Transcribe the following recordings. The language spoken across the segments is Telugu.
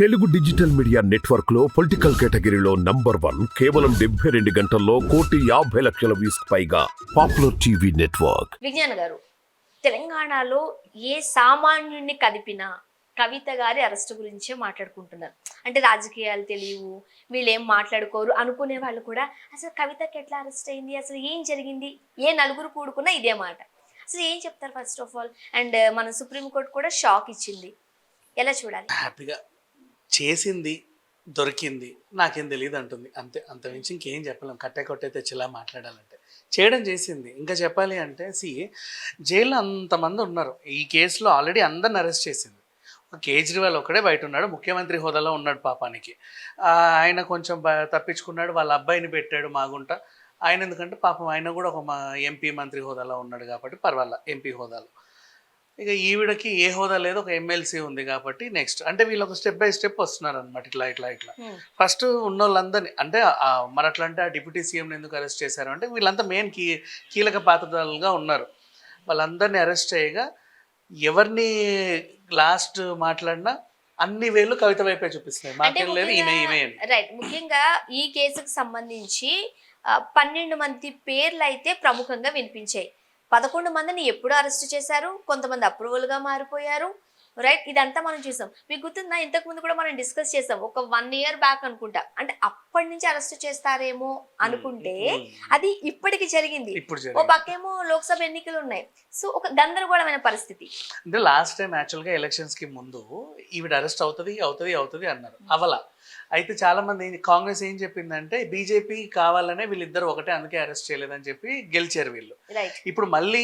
తెలుగు డిజిటల్ మీడియా నెట్వర్క్లో పొలిటికల్ కేటగిరీలో నంబర్ వన్ కేవలం డెబ్బై రెండు గంటల్లో కోటి యాభై లక్షల వ్యూస్ పైగా పాపులర్ టీవీ నెట్వర్క్. విజ్ఞాన్ గారు తెలంగాణలో ఏ సామాన్యుడిని కదిపినా కవిత గారి అరెస్ట్ గురించే మాట్లాడుకుంటున్నారు. అంటే రాజకీయాలు తెలియవు వీళ్ళు ఏం మాట్లాడుకోరు అనుకునే వాళ్ళు కూడా అసలు కవితకి ఎట్లా అరెస్ట్ అయింది? అసలు ఏం జరిగింది? ఏ నలుగురు కూడుకున్నా ఇదే మాట? అసలు ఏం చెప్తారు ఫస్ట్ ఆఫ్ ఆల్ అండ్ మన సుప్రీంకోర్టు కూడా షాక్ ఇచ్చింది. ఎలా చూడాలి? హ్యాపీగా చేసింది దొరికింది నాకేం తెలియదు అంటుంది. అంతే అంత మించి ఇంకేం చెప్పలేం. కట్టే కొట్టే తెచ్చేలా మాట్లాడాలంటే. చేయడం చేసింది. ఇంకా చెప్పాలి అంటే సి జైల్లో అంతమంది ఉన్నారు. ఈ కేసులో ఆల్రెడీ అందరిని అరెస్ట్ చేసింది. కేజ్రీవాల్ ఒక్కడే బయట ఉన్నాడు ముఖ్యమంత్రి హోదాలో ఉన్నాడు పాపానికి. ఆయన కొంచెం తప్పించుకున్నాడు. వాళ్ళ అబ్బాయిని పెట్టాడు మాగుంట. ఆయన ఎందుకంటే పాపం ఆయన కూడా ఒక మా ఎంపీ మంత్రి హోదాలో ఉన్నాడు కాబట్టి పర్వాలా ఎంపీ హోదాలో. ఇక ఈవిడకి ఏ హోదా లేదు ఒక ఎమ్మెల్సీ ఉంది కాబట్టి నెక్స్ట్ అంటే వీళ్ళు ఒక స్టెప్ బై స్టెప్ వస్తున్నారు అనమాట ఇట్లా ఇట్లా ఇట్లా. Hmm. ఫస్ట్ ఉన్న వాళ్ళందరినీ అంటే మరి అట్లా అంటే ఆ డిప్యూటీ సీఎంని ఎందుకు అరెస్ట్ చేశారు అంటే వీళ్ళంతా మెయిన్ కీ కీలక పాత్రదారులుగా ఉన్నారు. వాళ్ళందరినీ అరెస్ట్ చేయగా ఎవరిని లాస్ట్ మాట్లాడినా అన్ని వేళ్ళు కవిత వైపే చూపిస్తున్నాయి. మాకేం లేదు ఈమె ఈమె అని. రైట్ ముఖ్యంగా ఈ కేసుకు సంబంధించి పన్నెండు మంది పేర్లు అయితే ప్రముఖంగా వినిపించాయి. పదకొండు మందిని ఎప్పుడు అరెస్ట్ చేశారు? కొంతమంది అప్రూవల్గా మారిపోయారు. రైట్? ఇదంతా మనం చూసాం. మీకు గుర్తుందా? ఇంతకు ముందు కూడా మనం డిస్కస్ చేసాం. ఒక వన్ ఇయర్ బ్యాక్ అనుకుంటా. అంటే అప్పటి నుంచి అరెస్ట్ చేస్తారేమో అనుకుంటే. అది ఇప్పటికి జరిగింది. ఓ. పక్కేమో లోక్సభ ఎన్నికలు ఉన్నాయి సో ఒక గందరగోళమైన పరిస్థితి. అంటే లాస్ట్ టైం యాక్చువల్గా ఎలక్షన్స్కి ముందు ఈవిడ అరెస్ట్ అవుతుంది అవుతుంది అవుతుంది అన్నారు. అవల? అయితే చాలా మంది ఏం- కాంగ్రెస్ ఏం చెప్పిందంటే బీజేపీ కావాలనే వీళ్ళిద్దరు ఒకటే అందుకే అరెస్ట్ చేయలేదని చెప్పి గెలిచారు వీళ్ళు. ఇప్పుడు మళ్ళీ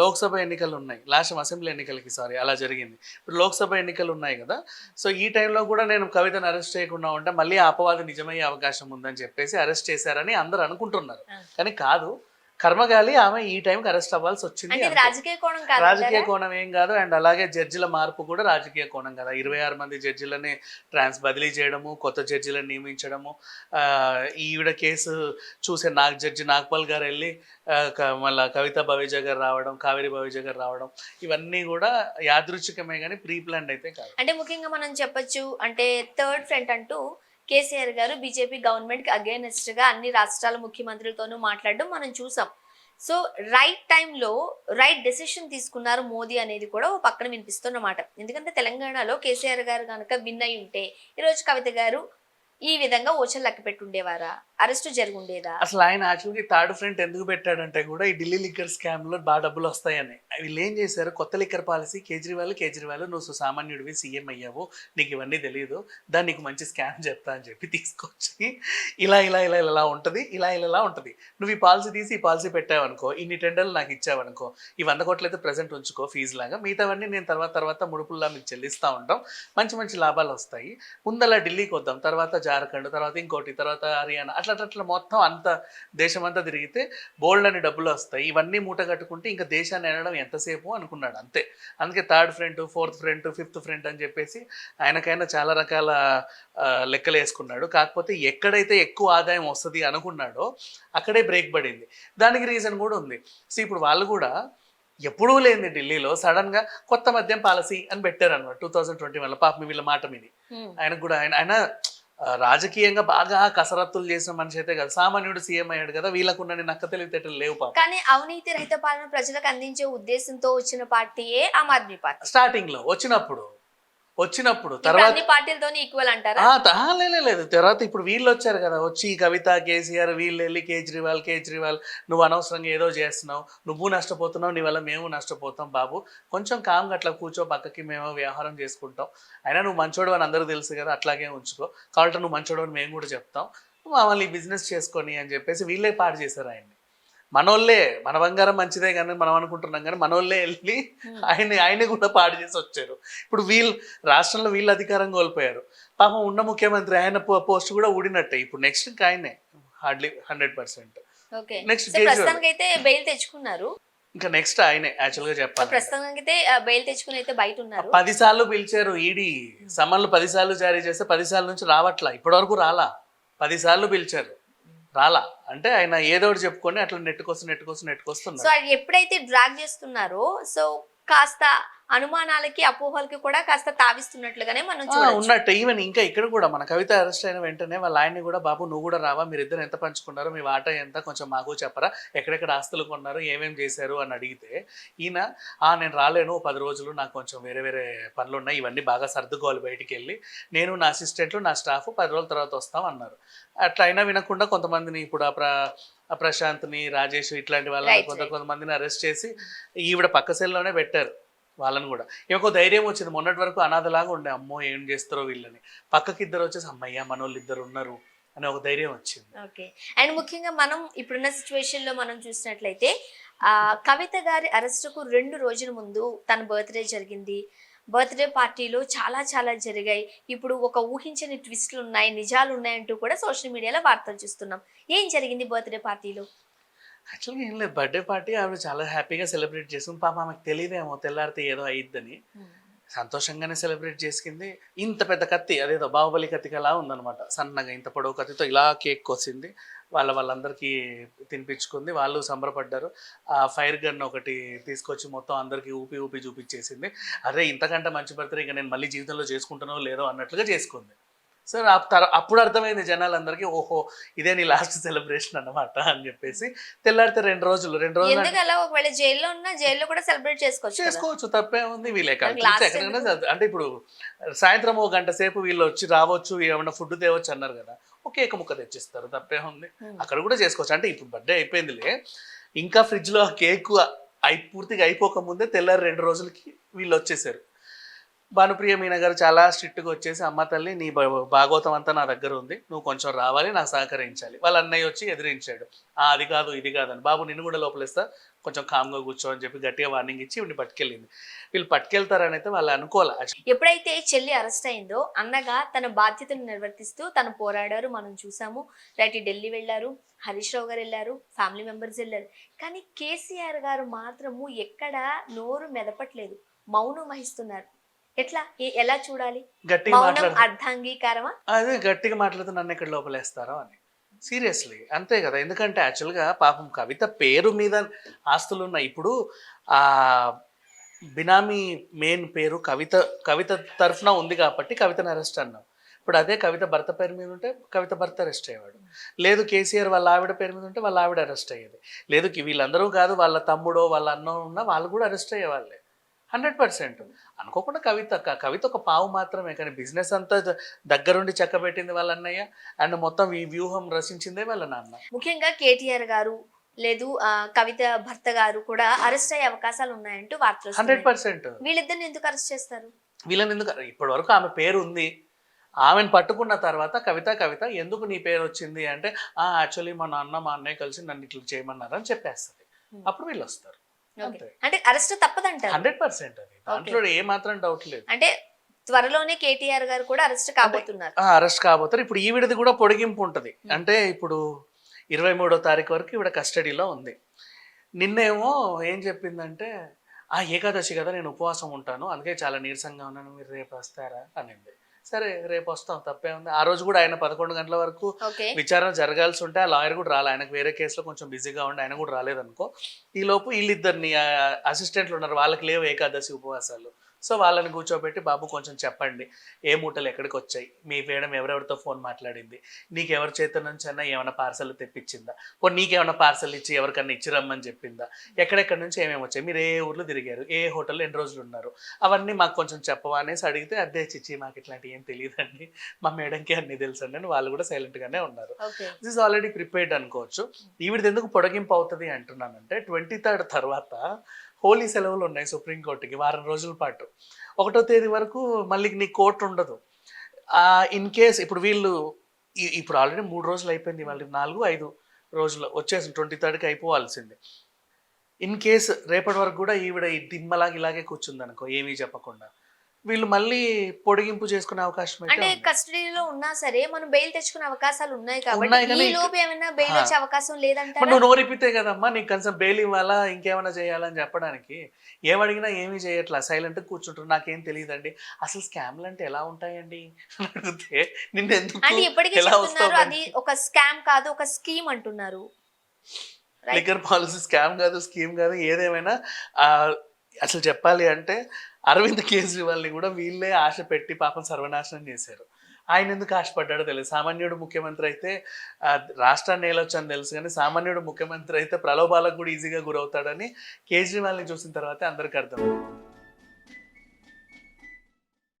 లోక్సభ ఎన్నికలు ఉన్నాయి. లాస్ట్ అసెంబ్లీ ఎన్నికలకి సారీ అలా జరిగింది. ఇప్పుడు లోక్సభ ఎన్నికలు ఉన్నాయి కదా సో ఈ టైంలో కూడా నేను కవితను అరెస్ట్ చేయకుండా ఉంటే మళ్ళీ అపవాదం నిజమయ్యే అవకాశం ఉందని చెప్పేసి అరెస్ట్ చేశారని అందరూ అనుకుంటున్నారు. కానీ కాదు కర్మగాలి ఆమె ఈ టైంకి అరెస్ట్ అవ్వాల్సి వచ్చింది. రాజకీయ కోణం కాదు రాజకీయ కోణం ఏం కాదు. అండ్ అలాగే జడ్జిల మార్పు కూడా రాజకీయ కోణం కదా. ఇరవై ఆరు మంది జడ్జిలని ట్రాన్స్ బదిలీ చేయడము కొత్త జడ్జిలను నియమించడము ఈవిడ కేసు చూసే నాగ్ జడ్జి నాగ్పాల్ గారు వెళ్ళి మళ్ళా కవిత భవిజ గారు రావడం కావేరి భవిజ గారు రావడం ఇవన్నీ కూడా యాదృచ్ఛికమే కానీ ప్రీ ప్లాన్ అయితే కాదు. అంటే ముఖ్యంగా మనం చెప్పొచ్చు అంటే థర్డ్ ఫ్రంట్ అంటూ కేసీఆర్ గారు బీజేపీ గవర్నమెంట్కి అగేనెస్ట్గా అన్ని రాష్ట్రాల ముఖ్యమంత్రులతోనూ మాట్లాడడం మనం చూసాం. సో రైట్ టైంలో రైట్ డెసిషన్ తీసుకున్నారు మోదీ అనేది కూడా ఓ పక్కన వినిపిస్తున్నమాట. ఎందుకంటే తెలంగాణలో కేసీఆర్ గారు కనుక విన్ అయి ఉంటే ఈరోజు కవిత గారు ఈ విధంగా ఓచలు లెక్క పెట్టుండేవారా? అరెస్ట్ జరుగుండేదా? అసలు ఆయన యాక్చువల్గా థర్డ్ ఫ్రంట్ ఎందుకు పెట్టాడంటే కూడా ఈ ఢిల్లీ లిక్కర్ స్కామ్లో బాగా డబ్బులు వస్తాయని. వీళ్ళు ఏం చేశారు? కొత్త లిక్కర్ పాలసీ కేజ్రీవాల్ కేజ్రీవాల్ నువ్వు సామాన్యుడివి సీఎం అయ్యావు నీకు ఇవన్నీ తెలియదు దాన్ని నీకు మంచి స్కామ్ చెప్తా అని చెప్పి తీసుకొచ్చి ఇలా ఇలా ఇలా ఇలా ఉంటుంది ఇలా ఇలా ఇలా ఉంటుంది. నువ్వు ఈ పాలసీ తీసి ఈ పాలసీ పెట్టావనుకో ఇన్ని టెండర్లు నాకు ఇచ్చావనుకో ఈ వంద కోట్లు అయితే ప్రజెంట్ ఉంచుకో ఫీజు లాగా మిగతావన్నీ నేను తర్వాత తర్వాత ముడుపుల్లా మీకు చెల్లిస్తూ ఉంటాం. మంచి మంచి లాభాలు వస్తాయి. ముందలా ఢిల్లీకి వద్దాం తర్వాత జార్ఖండ్ తర్వాత ఇంకోటి తర్వాత హర్యానా అట్లా అట్లా మొత్తం అంత దేశమంతా తిరిగితే బోల్డ్ అని డబ్బులు వస్తాయి. ఇవన్నీ మూట కట్టుకుంటే ఇంకా దేశాన్ని వెళ్ళడం ఎంతసేపు అనుకున్నాడు. అంతే. అందుకే third front fourth front fifth front అని చెప్పేసి ఆయనకైనా చాలా రకాల లెక్కలు వేసుకున్నాడు. కాకపోతే ఎక్కడైతే ఎక్కువ ఆదాయం వస్తుంది అనుకున్నాడో అక్కడే బ్రేక్ పడింది. దానికి రీజన్ కూడా ఉంది. సో ఇప్పుడు వాళ్ళు కూడా ఎప్పుడూ లేని ఢిల్లీలో సడన్గా కొత్త మద్యం పాలసీ అని పెట్టారు అనమాట టూ థౌజండ్ ట్వంటీ వన్లో పాప వీళ్ళ మాట మీది. ఆయనకు కూడా ఆయన ఆయన రాజకీయంగా బాగా కసరత్తులు చేసిన మనిషి అయితే కదా సామాన్యుడు సీఎం అయ్యాడు కదా వీళ్ళకున్న నక్క తెలివితేటలు లేవు కానీ అవినీతి రహిత పాలన ప్రజలకు అందించే ఉద్దేశంతో వచ్చిన పార్టీయే ఆమ్ ఆద్మీ పార్టీ. స్టార్టింగ్లో వచ్చినప్పుడు వచ్చినప్పుడు తర్వాత పార్టీలతోనే ఈక్వల్ అంటారా? లేదు తర్వాత ఇప్పుడు వీళ్ళు వచ్చారు కదా వచ్చి కవిత కేసీఆర్ వీళ్ళు వెళ్ళి కేజ్రీవాల్ కేజ్రీవాల్ నువ్వు అనవసరంగా ఏదో చేస్తున్నావు నువ్వు నష్టపోతున్నావు నీ వల్ల మేము నష్టపోతాం బాబు. కొంచెం కామ్గా అట్లా కూర్చో పక్కకి మేము వ్యవహారం చేసుకుంటాం. అయినా నువ్వు మంచోడు అని అందరూ తెలుసు కదా అట్లాగే ఉంచుకో. కాబట్టి నువ్వు మంచోడు అని మేము కూడా చెప్తాం. మమ్మల్ని బిజినెస్ చేసుకొని అని చెప్పేసి వీళ్ళే పాడు చేశారు ఆయన్ని. మనోళ్ళే మన బంగారం మంచిదే కానీ మనం అనుకుంటున్నాం కానీ మనోళ్ళే వెళ్ళి ఆయన ఆయన కూడా పాడు చేసి వచ్చారు. ఇప్పుడు వీళ్ళు రాష్ట్రంలో వీళ్ళు అధికారం కోల్పోయారు. పాపం ఉన్న ముఖ్యమంత్రి ఆయన పోస్ట్ కూడా ఊడినట్టే. ఇప్పుడు నెక్స్ట్ ఇంకా ఆయనే. Hardly hundred percent. ప్రస్తుతానికి అయితే బెయిల్ తెచ్చుకున్నారు. ఇంకా నెక్స్ట్ ఆయనే యాక్చువల్గా చెప్పాలి ప్రస్తుతానికి అయితే బెయిల్ తెచ్చుకుని అయితే బయట ఉన్నారు పది సార్లు పిలిచారు ఈడీ. సమన్లు పది సార్లు జారీ చేస్తే పది సార్లు నుంచి రావట్లా. ఇప్పటివరకు రాలా. పది సార్లు పిలిచారు. రాలా. అంటే ఆయన ఏదో ఒకటి చెప్పుకొని అట్లా నెట్టుకొస్తూ నెట్టుకొస్తూ సో నెట్టుకొస్తున్నారు అది ఎప్పుడైతే డ్రాగ్ చేస్తున్నారో సో కాస్త అనుమానాలకి అపోహలకి కూడా కాస్త తావిస్తున్నట్లుగానే మనం ఉన్నట్టు. ఈవెన్ ఇంకా ఇక్కడ కూడా మన కవిత అరెస్ట్ అయిన వెంటనే వాళ్ళ ఆయన్ని కూడా బాబు నువ్వు కూడా రావా? మీరు ఇద్దరు ఎంత పంచుకున్నారో? మీ వాటా ఎంత? కొంచెం మాకు చెప్పరా? ఎక్కడెక్కడ ఆస్తులు కొన్నారు? ఏమేం చేశారు? అని అడిగితే ఈయన ఆ నేను రాలేను. పది రోజులు నాకు కొంచెం వేరే వేరే పనులు ఉన్నాయి ఇవన్నీ బాగా సర్దుకోవాలి బయటికి వెళ్ళి నేను నా అసిస్టెంట్లు నా స్టాఫ్ పది రోజుల తర్వాత వస్తాం అన్నారు. అట్లా అయినా వినకుండా కొంతమందిని ఇప్పుడు ఆ ప్ర ఆ ప్రశాంత్ని రాజేష్ ఇట్లాంటి వాళ్ళని కొంత. కొంతమందిని అరెస్ట్ చేసి ఈవిడ పక్క సెల్లోనే పెట్టారు. వాళ్ళని కూడా. ఇంకో ధైర్యం వచ్చింది. మొన్నటి వరకు అనాథలాగా ఉండే అమ్మో ఏం చేస్తారో వీళ్ళని. పక్కకి ఇద్దరు వచ్చేసి అమ్మయ్య మనోళ్ళు ఇద్దరు ఉన్నారు అనే ఒక ధైర్యం వచ్చింది. ఓకే. అండ్ ముఖ్యంగా మనం ఇప్పుడున్న సిచ్యువేషన్లో మనం చూసినట్లయితే ఆ కవిత గారి అరెస్టుకు రెండు రోజుల ముందు తన బర్త్డే జరిగింది. బర్త్డే పార్టీలో చాలా చాలా జరిగాయి. ఇప్పుడు ఒక ఊహించని ట్విస్ట్లు ఉన్నాయి నిజాలు ఉన్నాయంటూ కూడా సోషల్ మీడియాలో వార్తలు చూస్తున్నాం. ఏం జరిగింది బర్త్డే పార్టీలో? యాక్చువల్గా ఏం లేదు. బర్త్డే పార్టీ ఆవిడ చాలా హ్యాపీగా సెలబ్రేట్ చేసింది. పాప ఆమెకు తెలియదేమో తెల్లారితే ఏదో అయిద్దని. సంతోషంగానే సెలబ్రేట్ చేసుకుంది. ఇంత పెద్ద కత్తి అదేదో బాహుబలి కత్తికి అలా ఉందన్నమాట. సన్నగా ఇంత పొడవు కత్తితో ఇలా కేక్ కోసింది. వాళ్ళ వాళ్ళందరికీ తినిపించుకుంది. వాళ్ళు సంబరపడ్డారు. ఆ ఫైర్ గన్ ఒకటి తీసుకొచ్చి మొత్తం అందరికీ ఊపి ఊపి చూపించేసింది. అరే ఇంతకంటే మంచి బర్త్డే ఇక నేను మళ్ళీ జీవితంలో చేసుకుంటానో లేదో అన్నట్లుగా చేసుకుంది. సో ఆ తర- అప్పుడు అర్థమైంది జనాలందరికీ ఓహో ఇదే నీ లాస్ట్ సెలబ్రేషన్ అన్నమాట అని చెప్పేసి తెల్లారితే రెండు రోజులు రెండు రోజులు ఒకవేళ జైల్లో ఉన్నా జైల్లో కూడా సెలబ్రేట్ చేసుకోవచ్చు. చేసుకోవచ్చు తప్పే ఉంది వీళ్ళే అంటే ఇప్పుడు సాయంత్రం ఒక గంట సేపు వీళ్ళు వచ్చి రావచ్చు ఏమైనా ఫుడ్ తేవచ్చు అన్నారు కదా ఒక కేక్ ముక్క తెచ్చిస్తారు తప్పే ఉంది Hmm. అక్కడ కూడా చేసుకోవచ్చు అంటే ఇప్పుడు బర్త్డే అయిపోయిందిలే ఇంకా ఫ్రిడ్జ్లో కేక్ అయి పూర్తిగా అయిపోక ముందే తెల్లారి రెండు రోజులకి వీళ్ళు వచ్చేసారు భానుప్రియ మీనా గారు చాలా స్ట్రిక్ట్గా వచ్చేసి అమ్మ తల్లి నీ భాగవతం అంతా నా దగ్గర ఉంది. నువ్వు కొంచెం రావాలి నాకు సహకరించాలి. వాళ్ళ అన్నయ్య వచ్చి ఎదిరించాడు. అది కాదు ఇది కాదని. బాబు నిన్ను కూడా లోపలిస్తా. కొంచెం కామ్గా కూర్చో అని చెప్పి గట్టిగా వార్నింగ్ ఇచ్చి వీడిని పట్టుకెళ్ళింది. వీళ్ళు పట్టుకెళ్తారని అయితే వాళ్ళు అనుకోవాలి. ఎప్పుడైతే చెల్లి అరెస్ట్ అయిందో అన్నగా తన బాధ్యతను నిర్వర్తిస్తూ తను పోరాడారు. మనం చూసాము రైట్ ఢిల్లీ వెళ్ళారు హరీష్ రావు గారు వెళ్ళారు ఫ్యామిలీ మెంబర్స్ వెళ్ళారు. కానీ కేసీఆర్ గారు మాత్రము ఎక్కడ నోరు మెదపట్లేదు. మౌనం వహిస్తున్నారు. ఎట్లా? ఎలా చూడాలి? గట్టిగా మౌనం అర్ధాంగీకారమా? అదే గట్టిగా మాట్లాడుతూ నన్ను ఇక్కడ లోపలేస్తారో అని. సీరియస్లీ అంతే కదా. ఎందుకంటే యాక్చువల్గా పాపం కవిత పేరు మీద ఆస్తులు ఉన్నాయి ఇప్పుడు ఆ బినామీ మెయిన్ పేరు కవిత కవిత తరఫున ఉంది కాబట్టి కవితను అరెస్ట్ అన్నాం. ఇప్పుడు అదే కవిత భర్త పేరు మీద ఉంటే కవిత భర్త అరెస్ట్ అయ్యేవాడు. లేదు కేసీఆర్ వాళ్ళ ఆవిడ పేరు మీద ఉంటే వాళ్ళ ఆవిడ అరెస్ట్ అయ్యేది. లేదు కి- వీళ్ళందరూ కాదు వాళ్ళ తమ్ముడో వాళ్ళ అన్నో ఉన్నా వాళ్ళు కూడా అరెస్ట్ అయ్యేవాళ్ళే. Hundred percent. అనుకోకుండా కవిత కవిత ఒక పావు మాత్రమే కానీ బిజినెస్ అంతా దగ్గరుండి చక్కబెట్టింది వాళ్ళ అన్నయ్య. అండ్ మొత్తం ఈ వ్యూహం రచించిందే వాళ్ళ నాన్న. ముఖ్యంగా కేటీఆర్ గారు లేదు కవిత భర్త గారు కూడా అరెస్ట్ అయ్యే అవకాశాలు ఉన్నాయంటూ వార్తలు హండ్రెడ్. పర్సెంట్. వీళ్ళిద్దరిని ఎందుకు అరెస్ట్ చేస్తారు? వీళ్ళని ఎందుకు ఇప్పటి వరకు ఆమె పేరు ఉంది ఆమెను పట్టుకున్న తర్వాత కవిత కవిత ఎందుకు నీ పేరు వచ్చింది అంటే ఆ యాక్చువల్లీ మా నాన్న మా అన్నయ్య కలిసి నన్ను ఇట్లా చేయమన్నారు అని చెప్పేస్తుంది. అప్పుడు వీళ్ళు వస్తారు. అంటే అరెస్ట్ తప్పదంటారు? హండ్రెడ్ పర్సెంట్ అది. దాంట్లో ఏ మాత్రం డౌట్ లేదు. అంటే త్వరలోనే కేటీఆర్ గారు కూడా అరెస్ట్ కాబోతున్నారు. అరెస్ట్ కాబోతారు. ఇప్పుడు ఈవిడది కూడా పొడిగింపు ఉంటుంది. అంటే ఇప్పుడు ఇరవై మూడో తారీఖు వరకు ఈవిడ కస్టడీలో ఉంది. నిన్నేమో ఏం చెప్పిందంటే ఆ ఏకాదశి కదా నేను ఉపవాసం ఉంటాను. అందుకే చాలా నీరసంగా ఉన్నాను. మీరు రేపు వస్తారా? అనింది. సరే రేపు వస్తాం తప్పే ఉంది ఆ రోజు కూడా ఆయన పదకొండు గంటల వరకు విచారణ జరగాల్సి ఉంటే ఆ లాయర్ కూడా రాలే. ఆయనకు వేరే కేసులో కొంచెం బిజీగా ఉండి ఆయన కూడా రాలేదనుకో. ఈ లోపు వీళ్ళిద్దరిని అసిస్టెంట్లు ఉన్నారు. వాళ్ళకి లేవు ఏకాదశి ఉపవాసాలు. సో వాళ్ళని కూర్చోబెట్టి బాబు కొంచెం చెప్పండి. ఏ మూటలు ఎక్కడికి వచ్చాయి మీ మేడం ఎవరెవరితో ఫోన్ మాట్లాడింది? నీకు ఎవరి చేత నుంచి అన్నా ఏమైనా పార్సల్ తెప్పించిందా? పోనీ నీకేమైనా పార్సల్ ఇచ్చి ఎవరికన్నా ఇచ్చి రమ్మని చెప్పిందా? ఎక్కడెక్కడి నుంచి ఏమేమి వచ్చాయి? మీరు ఏ ఊర్లో తిరిగారు? ఏ హోటల్లో ఎన్ని రోజులు ఉన్నారు? అవన్నీ మాకు కొంచెం చెప్పవా అనేసి అడిగితే అదే చిచ్చి మాకు ఇట్లాంటివి ఏం తెలియదండి. మా మేడంకి అన్నీ తెలుసండి అని వాళ్ళు కూడా సైలెంట్గానే ఉన్నారు. దిస్ ఆల్రెడీ ప్రిపేర్డ్ అనుకోవచ్చు. ఈవిడది ఎందుకు పొడిగింపు అవుతుంది అంటున్నానంటే ట్వంటీ థర్డ్ తర్వాత హోలీ సెలవులు ఉన్నాయి సుప్రీంకోర్టుకి వారం రోజుల పాటు. ఒకటో తేదీ వరకు మళ్ళీ నీ కోర్టు ఉండదు. ఇన్ కేస్ ఇప్పుడు వీళ్ళు ఇప్పుడు ఆల్రెడీ మూడు రోజులు అయిపోయింది వాళ్ళకి నాలుగు ఐదు రోజులు వచ్చేసి ట్వంటీ థర్డ్కి అయిపోవాల్సింది. ఇన్ కేస్ రేపటి వరకు కూడా ఈవిడ ఈ దిమ్మలాగా ఇలాగే కూర్చుంది అనుకో ఏమీ చెప్పకుండా. వీళ్ళు మళ్ళీ పొడిగింపు చేసుకునే అవకాశం అంటే. కస్టడీలో ఉన్నా సరే మనం బెయిల్ తెచ్చుకునే అవకాశాలు ఉన్నాయి కాబట్టి ఈ లోపు ఏమైనా బెయిల్. వచ్చే అవకాశం మరి లేదంటారా నువ్వు నోరిపితే కదమ్మా నీకు కనీసం బెయిల్ ఇవ్వాలా ఇంకేమైనా చేయాలని చెప్పడానికి? ఏమడిగినా ఏమీ చేయట్లా? సైలెంట్ కూర్చుంటారు నాకేం తెలియదండి. అసలు స్కామ్లు అంటే ఎలా ఉంటాయండి? అడిగితే నిన్ను ఎందుకు అంటే ఇప్పటికీ చెప్తున్నారు అది ఒక స్కామ్ కాదు ఒక స్కీమ్ అంటున్నారు. లిక్కర్ పాలసీ స్కామ్ కాదు స్కీమ్ కాదు ఏదేమైనా అసలు చెప్పాలి అంటే అరవింద్ కేజ్రీవాల్ని కూడా వీళ్ళే ఆశ పెట్టి పాపం సర్వనాశనం చేశారు. ఆయన ఎందుకు ఆశపడ్డాడో తెలియదు. సామాన్యుడు ముఖ్యమంత్రి అయితే రాష్ట్రాన్ని ఏలొచ్చు అని తెలుసు కానీ సామాన్యుడు ముఖ్యమంత్రి అయితే ప్రలోభాలకు కూడా ఈజీగా గురవుతాడని కేజ్రీవాల్ని చూసిన తర్వాత అందరికీ అర్థం